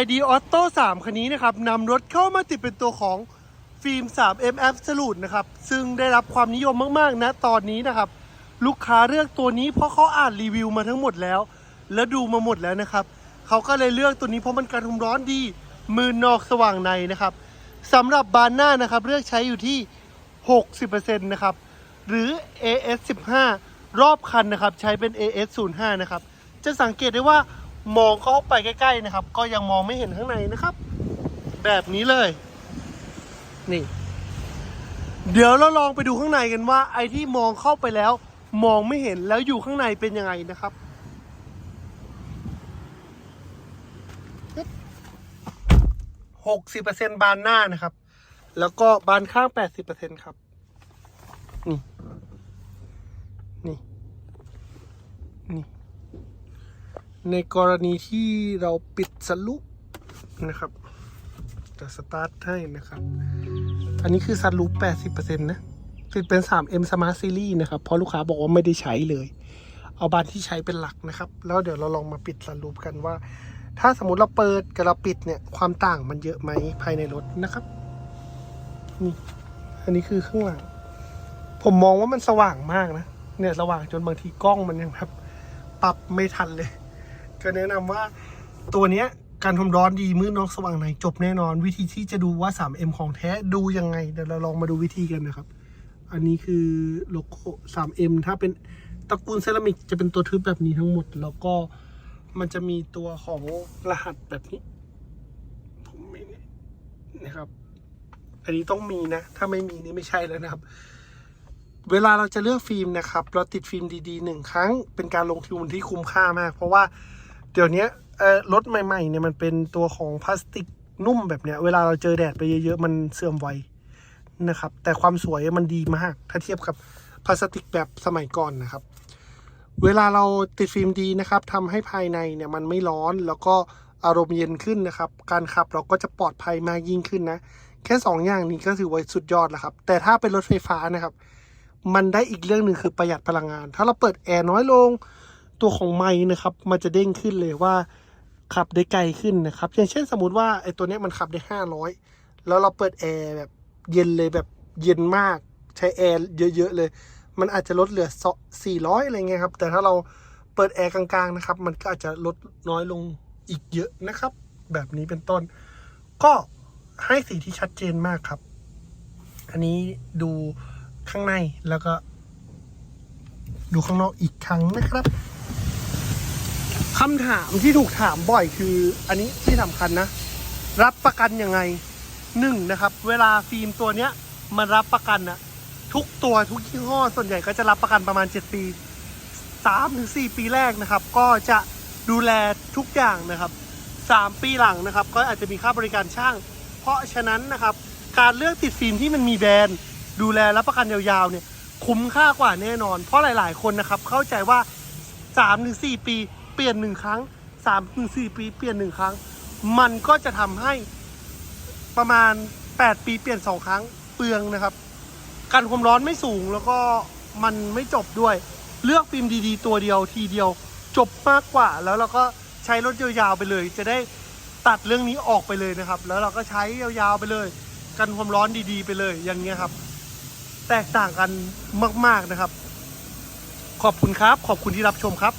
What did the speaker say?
YD Auto 3 คันนี้นะครับนำรถเข้ามาติดเป็นตัวของฟิล์ม 3M Absolute นะครับ ซึ่งได้รับความนิยมมากๆนะตอนนี้นะครับ ลูกค้าเลือกตัวนี้เพราะเขาอ่านรีวิวมาทั้งหมดแล้ว แล้วดูมาหมดแล้วนะครับเขาก็เลยเลือกตัวนี้เพราะมันกันความร้อนดี มือนอกสว่างในนะครับสำหรับบานหน้านะครับเลือกใช้อยู่ที่ 60%นะครับหรือ AS 15รอบคันนะครับใช้เป็น AS 05นะครับจะสังเกตได้ว่า มองเข้าไปใกล้ๆนะครับ ก็ยังมองไม่เห็นข้างในนะครับ แบบนี้เลย นี่ เดี๋ยวเราลองไปดูข้างในกันว่า ไอ้ที่มองเข้าไปแล้ว มองไม่เห็นแล้วอยู่ข้างในเป็นยังไงนะครับหกสิบเปอร์เซ็นบานหน้านะครับ แล้วก็บานข้างแปดสิบเปอร์เซ็นครับนี่นี่ ในกรณีที่เราปิดสลุปนะครับ จะสตาร์ทให้นะครับ อันนี้คือสลุปแปดสิบเปอร์เซ็นต์นะติดเป็น 3M Smart Series นะครับ เพราะลูกค้าบอกว่าไม่ได้ใช้เลย เอาบานที่ใช้เป็นหลักนะครับ แล้วเดี๋ยวเราลองมาปิดสลุปกันว่า ถ้าสมมติเราเปิดกับเราปิดเนี่ย ความต่างมันเยอะไหมภายในรถนะครับนี่อันนี้คือข้างหลัง ผมมองว่ามันสว่างมากนะ เนี่ยสว่างจนบางทีกล้องมันยังแบบปรับไม่ทันเลย ก็แนะนำว่าตัวเนี้ยการทมร้อนดีมืดนอกสว่างในจบแน่นอน วิธีที่จะดูว่า 3M ของแท้ดูยังไง เดี๋ยวเราลองมาดูวิธีกันนะครับ อันนี้คือโลโก้ 3M ถ้าเป็นตระกูลเซรามิกจะเป็นตัวทึบแบบนี้ทั้งหมด แล้วก็มันจะมีตัวของรหัสแบบนี้ ผมไม่นะครับ อันนี้ต้องมีนะ ถ้าไม่มีนี่ไม่ใช่แล้วนะครับ เวลาเราจะเลือกฟิล์มนะครับ เราติดฟิล์มดีๆหนึ่งครั้งเป็นการลงทุนที่คุ้มค่ามาก เพราะว่า เดี๋ยวนี้รถใหม่ๆเนี่ยมันเป็นตัวของพลาสติกนุ่มแบบเนี้ย เวลาเราเจอแดดไปเยอะๆ มันเสื่อมไวนะครับ แต่ความสวยมันดีมาก ถ้าเทียบกับพลาสติกแบบสมัยก่อนนะครับ เวลาเราติดฟิล์มดีนะครับทำให้ภายในเนี่ยมันไม่ร้อนแล้วก็อารมณ์เย็นขึ้นนะครับ การขับเราก็จะปลอดภัยมากยิ่งขึ้นนะ แค่สองอย่างนี้ก็ถือว่าสุดยอดแล้วครับ แต่ถ้าเป็นรถไฟฟ้านะครับ มันได้อีกเรื่องหนึ่งคือประหยัดพลังงาน ถ้าเราเปิดแอร์น้อยลง ตัวของไม้นะครับ มันจะเด้งขึ้นเลยว่าขับได้ไกลขึ้นนะครับ อย่างเช่นสมมติว่าไอ้ตัวนี้มันขับได้ห้าร้อยแล้วเราเปิดแอร์แบบเย็นเลยแบบเย็นมากใช้แอร์เยอะๆเลย มันอาจจะลดเหลือสี่ร้อยอะไรเงี้ยครับ แต่ถ้าเราเปิดแอร์กลางๆนะครับ มันก็อาจจะลดน้อยลงอีกเยอะนะครับ แบบนี้เป็นต้น ก็ให้สีที่ชัดเจนมากครับ อันนี้ดูข้างในแล้วก็ ดูข้างนอกอีกครั้งนะครับ คำถามที่ถูกถามบ่อยคือ อันนี้ที่สำคัญนะ รับประกันยังไงหนึ่งนะครับ เวลาฟิล์มตัวเนี้ยมันรับประกันนะทุกตัวทุกยี่ห้อส่วนใหญ่ก็จะรับประกันประมาณ 7 ปี3ถึง4ปีแรกนะครับ ก็จะดูแลทุกอย่างนะครับ 3 ปีหลังนะครับ ก็อาจจะมีค่าบริการช่าง เพราะฉะนั้นนะครับ การเลือกติดฟิล์มที่มันมีแบรนด์ดูแลรับประกันยาวๆเนี่ยคุ้มค่ากว่าแน่นอน เพราะหลาย ๆ คนนะครับเข้าใจว่า3ถึง4ปี เปลี่ยนหนึ่งครั้ง3ถึง4ปีเปลี่ยนหนึ่งครั้ง มันก็จะทำให้ประมาณ8ปีเปลี่ยน2ครั้งเปลืองนะครับ กันความร้อนไม่สูงแล้วก็มันไม่จบด้วย เลือกฟิล์มดีๆ ตัวเดียวทีเดียวจบมากกว่า แล้วเราก็ใช้รถยาวๆไปเลย จะได้ตัดเรื่องนี้ออกไปเลยนะครับ แล้วเราก็ใช้ยาวๆไปเลย กันความร้อนดีๆ ไปเลยอย่างเงี้ยครับ แตกต่างกันมากๆนะครับ ขอบคุณครับ ขอบคุณที่รับชมครับ